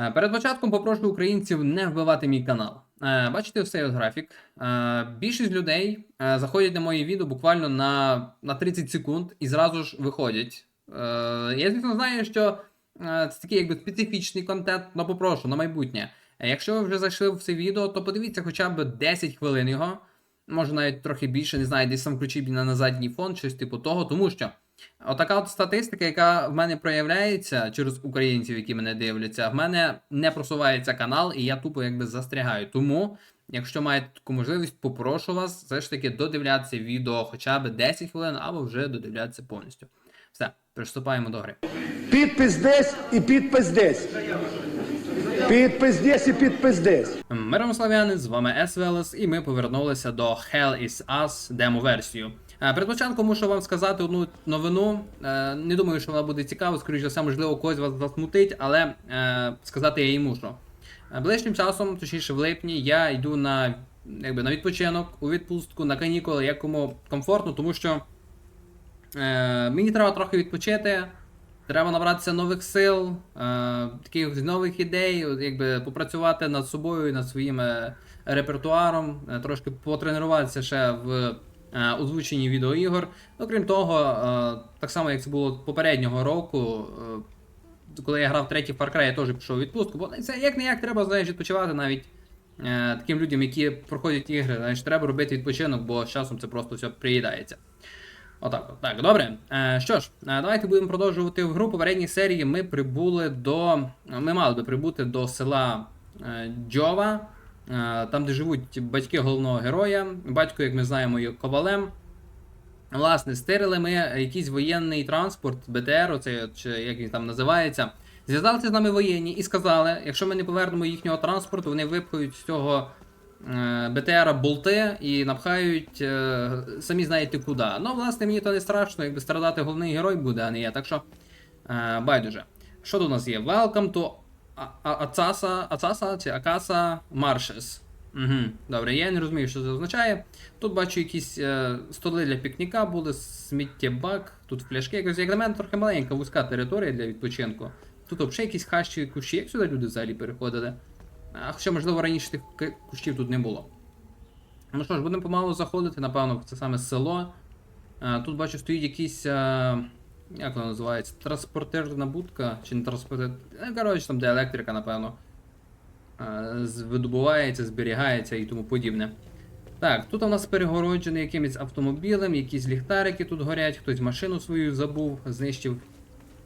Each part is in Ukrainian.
Е, Перед початком попрошу українців не вбивати мій канал. Е, Бачите ось цей графік. Е, Більшість людей заходять на мої відео буквально на, на 30 секунд і зразу ж виходять. Я, звісно, знаю, що це такий якби специфічний контент, але попрошу на майбутнє. Якщо ви вже зайшли в це відео, то подивіться хоча б 10 хвилин його. Може навіть трохи більше, не знаю, десь там включіть на задній фон, щось типу того, тому що. Отака от статистика, яка в мене проявляється через українців, які мене дивляться, в мене не просувається канал, і я тупо якби застрягаю. Тому, якщо маєте таку можливість, попрошу вас все ж таки додивлятися відео хоча б 10 хвилин, або вже додивлятися повністю. Все, приступаємо до гри. Підпис десь і підпис десь. Підпис десь і підпис десь. Миром славяни, з вами СВЛС, і ми повернулися до Hell is Us демо-версію. Е, Перед початком мушу вам сказати одну новину. Е, Не думаю, що вона буде цікава, скоріш за все, можливо, когось вас засмутить, але е, сказати я її мушу. Ближчим часом, точніше в липні, я йду на, якби, на відпочинок, у відпустку, на канікули, як кому комфортно, тому що е, мені треба трохи відпочити. Треба набратися нових сил, е, таких нових ідей, якби попрацювати над собою над своїм репертуаром, трошки потренуватися ще в озвученні відеоігор. Окрім того, е, так само як це було попереднього року, е, коли я грав третій Far Cry, я теж пішов у відпустку, бо це як не як треба знаєш, відпочивати навіть е, таким людям, які проходять ігри. Знаєш, треба робити відпочинок, бо з часом це просто все приїдається. Отак, от. так, добре. Е, що ж, е, давайте будемо продовжувати в гру. Попередній серії ми прибули до. Ми мали би прибути до села е, Джова, е, там, де живуть батьки головного героя. Батько, як ми знаємо, є ковалем. Власне, стирили ми якийсь воєнний транспорт, БТР, оцей, от, чи як він там називається. Зв'язалися з нами воєнні і сказали, якщо ми не повернемо їхнього транспорту, вони випхають з цього е, БТРа болти і напхають е, самі знаєте куди. Ну, власне, мені то не страшно, якби страдати головний герой буде, а не я. Так що е, байдуже. Що тут у нас є? Welcome to А- А- Ацаса, Ацаса чи Акаса Marshes. Угу, добре, я не розумію, що це означає. Тут бачу якісь е, столи для пікніка були, сміттєбак, тут фляшки. Якось, як на мене, трохи маленька вузька територія для відпочинку. Тут взагалі якісь хащі кущі, як сюди люди взагалі переходили. А хоча, можливо, раніше тих кущів тут не було. Ну що ж, будемо помалу заходити, напевно, це саме село. Е, тут бачу, стоїть якийсь. Е, як воно називається? Транспортерна будка? Чи не транспортер. Е, коротше, там де електрика, напевно. Е, видобувається, зберігається і тому подібне. Так, тут у нас перегороджений якимось автомобілем, якісь ліхтарики тут горять, хтось машину свою забув, знищив.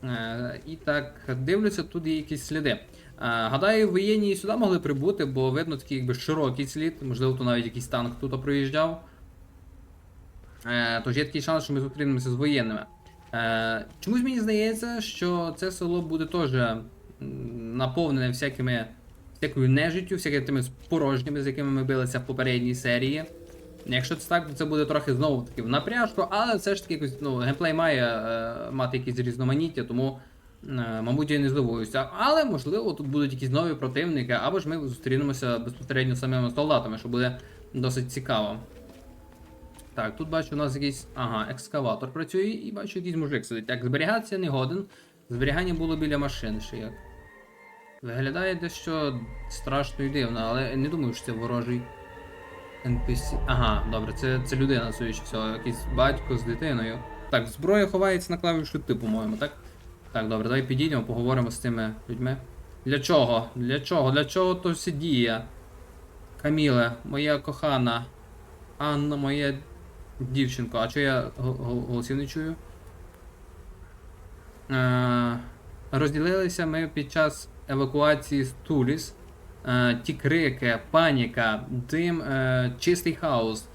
Е, і так, дивлюся, тут є якісь сліди. Е, гадаю, воєнні сюди могли прибути, бо видно такий якби широкий слід, можливо, тут навіть якийсь танк тут проїжджав. Тож є такий шанс, що ми зустрінемося з воєнними. Е, чомусь мені здається, що це село буде теж наповнене всякими, всякою нежиттю, всякими тими порожніми, з якими ми билися в попередній серії. Якщо це так, то це буде трохи знову таки в напряжку, але все ж таки якось, ну, геймплей має е, мати якісь різноманіття, тому, е, мабуть, я не здивуюся. Але можливо тут будуть якісь нові противники, або ж ми зустрінемося безпосередньо самими солдатами, що буде досить цікаво. Так, тут бачу, у нас якийсь. Ага, екскаватор працює і бачу, якийсь мужик сидить. Так, зберігатися не годен. Зберігання було біля машини ще як. Виглядає дещо страшно і дивно, але не думаю, що це ворожий NPC. Ага, добре, це, це людина, судячи всього, якийсь батько з дитиною. Так, зброя ховається на клавішу Т, по-моєму, так? Так, добре, давай підійдемо, поговоримо з цими людьми. Для чого? Для чого? Для чого то все діє? Каміле, моя кохана. Анна, моя дівчинко. А чого я го- го- голосів не чую? Е, розділилися ми під час евакуації з Туліс. Е, ті крики, паніка, дим, е, чистий хаос.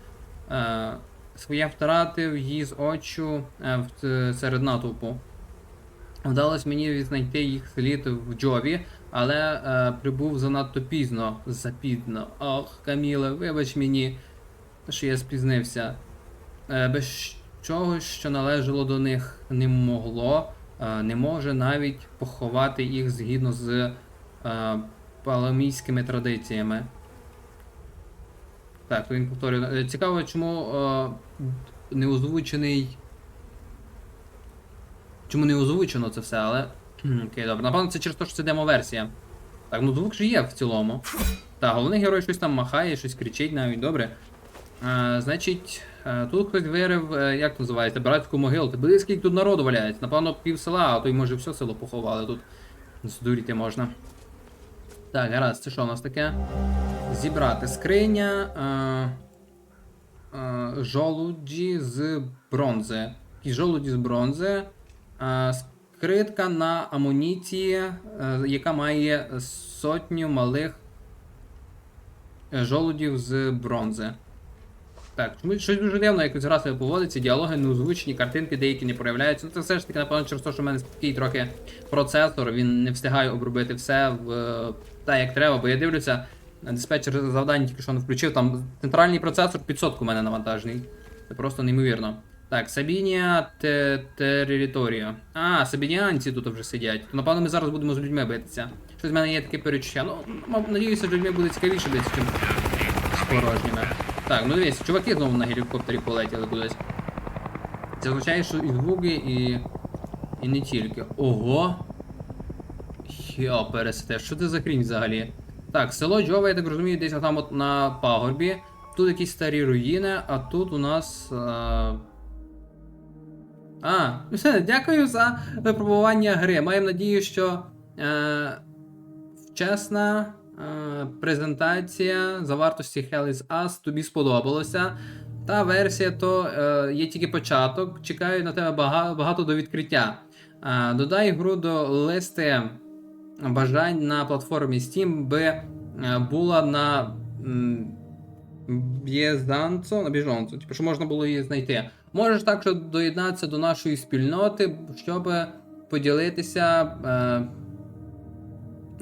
Е, своє втратив її з очу е, серед натовпу. Вдалося мені знайти їх слід в Джові, але е, прибув занадто пізно. Запізно. Ох, Каміле, вибач мені, що я спізнився. Е, без чогось, що належало до них, не могло, е, не може навіть поховати їх згідно з е, паламійськими традиціями. Так, він повторює. Цікаво, чому не озвучений. Чому не озвучено це все, але. Окей, добре. Напевно, це через те, що це демо-версія. Так, ну звук же є в цілому. Так, головний герой щось там махає, щось кричить навіть, добре. Значить, тут хтось вирив, е, як називається, братську могилу. Ти близько скільки тут народу валяється. Напевно, пів села, а то й може все село поховали тут. Здуріти можна. Так, гаразд, це що у нас таке? Зібрати скриня. Е, е, жолуді з бронзи. Які жолуді з бронзи. Е, скритка на амуніції, е, яка має сотню малих е, жолудів з бронзи. Так, щось дуже дивно, якось гра себе поводиться, діалоги не озвучені, картинки деякі не проявляються. Ну це все ж таки, напевно, через те, що в мене такий трохи процесор, він не встигає обробити все в е, так, як треба, бо я дивлюся, диспетчер завдань тільки що не включив, там центральний процесор 500 у мене навантажений. Це просто неймовірно. Так, Сабінія територія. А, сабініанці тут вже сидять. То, напевно, ми зараз будемо з людьми битися. Щось в мене є таке перечуття. Ну, надіюся, людьми буде цікавіше битися, чим з порожніми. Так, ну дивись, чуваки знову на гелікоптері полетіли кудись. Це означає, що і звуки, і. І не тільки. Ого! Йо, пересете, що це за хрінь взагалі? Так, село Джова, я так розумію, десь там от на пагорбі. Тут якісь старі руїни, а тут у нас. А, а дякую за випробування гри. Маємо надію, що е, чесна е, презентація за вартості Hell Us тобі сподобалося. Та версія то е, є тільки початок. Чекаю на тебе багато, до відкриття. Е, додай гру до листи бажань на платформі Steam, би е, була на на біжонцо, типу, що можна було її знайти. Можеш також доєднатися до нашої спільноти, щоб поділитися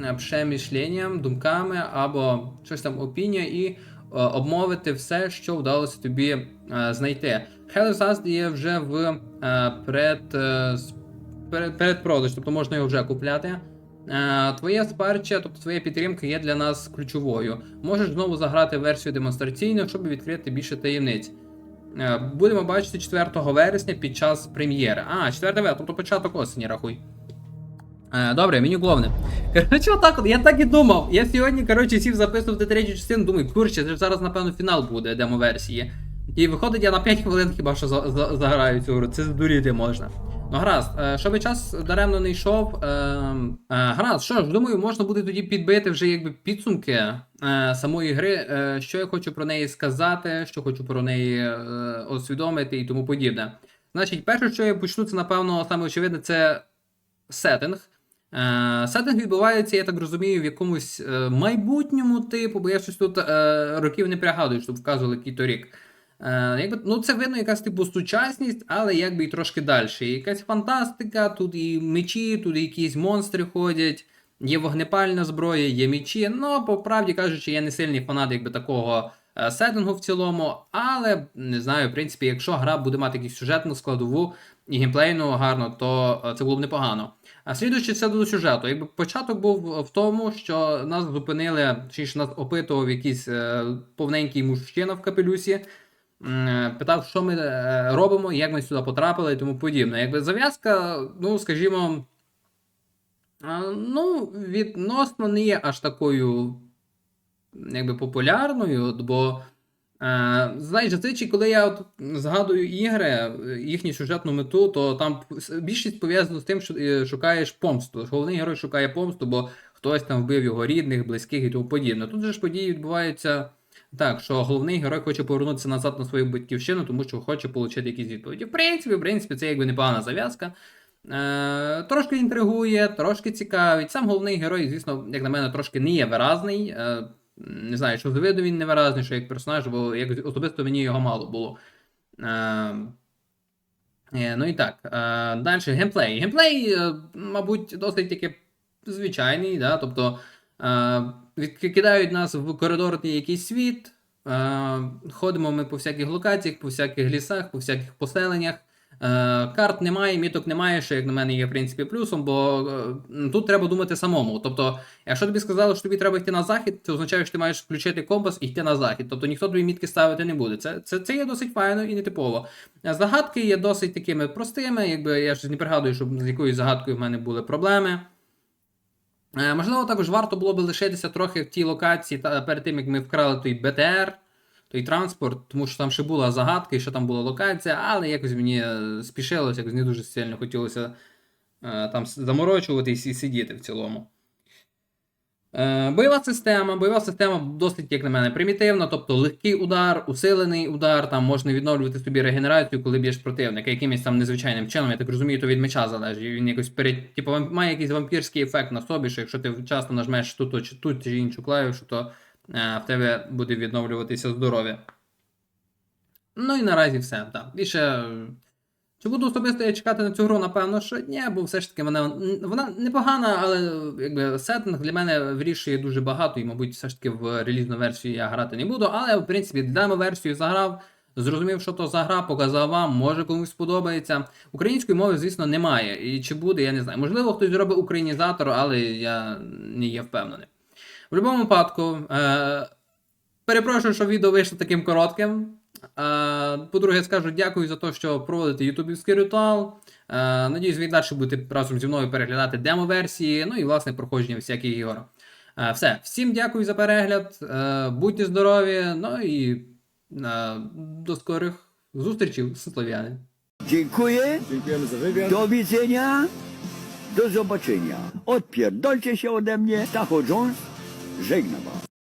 е, пшемішленням, думками або щось там опінія і е, обмовити все, що вдалося тобі е, знайти. Hell is Us є вже в пред, е, перед, передпродаж, тобто можна його вже купляти. Твоє спарча, тобто твоя підтримка є для нас ключовою. Можеш знову заграти версію демонстраційну, щоб відкрити більше таємниць. Будемо бачити 4 вересня під час прем'єри. А, 4 вересня, тобто початок осені, рахуй. Е, Добре, меню головне. Коротше, отак от, я так і думав. Я сьогодні, коротше, сів записувати третю частину, думаю, курче, це зараз, напевно, фінал буде демо-версії. І виходить, я на 5 хвилин хіба що за, за, заграю цю гру. Це здуріти можна. Ну, гаразд, е, щоб час даремно не йшов. Е, е, гаразд, що ж, думаю, можна буде тоді підбити вже якби підсумки самої гри, що я хочу про неї сказати, що хочу про неї освідомити і тому подібне. Значить, перше, що я почну, це напевно саме очевидне, це сеттинг. Е, Сеттинг відбувається, я так розумію, в якомусь е, майбутньому типу, бо я щось тут е, років не пригадую, щоб вказували який то рік. Якби, ну, це видно якась типу сучасність, але якби і трошки далі. Якась фантастика, тут і мечі, тут і якісь монстри ходять, є вогнепальна зброя, є мечі. Ну, по правді кажучи, я не сильний фанат якби такого е, сеттингу в цілому, але не знаю, в принципі, якщо гра буде мати якусь сюжетну складову і геймплейну гарно, то е, це було б непогано. А слідуючи це до сюжету, якби початок був в тому, що нас зупинили, чи ж нас опитував якийсь е, повненький мужчина в капелюсі, питав, що ми робимо, як ми сюди потрапили і тому подібне. Якби зав'язка, ну скажімо, ну, відносно не є аж такою якби популярною, бо. Е, знаєш, зазвичай, коли я от згадую ігри, їхню сюжетну мету, то там більшість пов'язано з тим, що е, шукаєш помсту. Головний герой шукає помсту, бо хтось там вбив його рідних, близьких і тому подібне. Тут же ж події відбуваються так, що головний герой хоче повернутися назад на свою батьківщину, тому що хоче отримати якісь відповіді. В принципі, в принципі, це якби непогана зав'язка. Е, трошки інтригує, трошки цікавить. Сам головний герой, звісно, як на мене, трошки не є виразний. Е, не знаю, що з виду він не виразний, що як персонаж, бо як особисто мені його мало було. Е, ну і так. Далі геймплей. Геймплей, мабуть, досить таки звичайний, да? тобто відкидають нас в коридорний якийсь світ. Ходимо ми по всяких локаціях, по всяких лісах, по всяких поселеннях. Е, карт немає, міток немає, що як на мене є в принципі плюсом, бо е, тут треба думати самому. Тобто, якщо тобі сказали, що тобі треба йти на захід, це означає, що ти маєш включити компас і йти на захід. Тобто ніхто тобі мітки ставити не буде. Це, це, це є досить файно і нетипово. Е, Загадки є досить такими простими, якби я ж не пригадую, щоб з якоюсь загадкою в мене були проблеми. Можливо, також варто було б лишитися трохи в тій локації та перед тим, як ми вкрали той БТР, той транспорт, тому що там ще була загадка і що там була локація, але якось мені е, спішилося, якось не дуже сильно хотілося е, там заморочуватись і сидіти в цілому. Е, Бойова система. Бойова система досить, як на мене, примітивна, тобто легкий удар, усилений удар, там можна відновлювати собі регенерацію, коли б'єш противника, якимось там незвичайним чином, я так розумію, то від меча залежить. Він якось перед, типу, має якийсь вампірський ефект на собі, що якщо ти часто нажмеш ту, чи ту чи іншу клавішу, то в тебе буде відновлюватися здоров'я. Ну і наразі все. Так. Більше. е, Чи буду особисто я чекати на цю гру? Напевно, що ні, бо все ж таки вона, вона непогана, але якби сеттинг для мене вирішує дуже багато, і, мабуть, все ж таки в релізну версію я грати не буду. Але, в принципі, демо-версію заграв, зрозумів, що то за гра, показав вам, може комусь сподобається. Української мови, звісно, немає. І чи буде, я не знаю. Можливо, хтось зробить українізатор, але я не є впевнений. В будь-якому випадку, е- перепрошую, що відео вийшло таким коротким. Е, По-друге, скажу дякую за те, що проводите ютубівський ритуал. Е, Надіюсь, ви далі будете разом зі мною переглядати демо-версії, ну і власне проходження всяких ігор. Е, Все, всім дякую за перегляд. Е, Будьте здорові, ну і е, до скорих зустрічей, слов'яни. Dziękuję, Dziękujemy za wywiad. do widzenia, do zobaczenia. Odpierdolcie się ode mnie, Stacho Jones, was.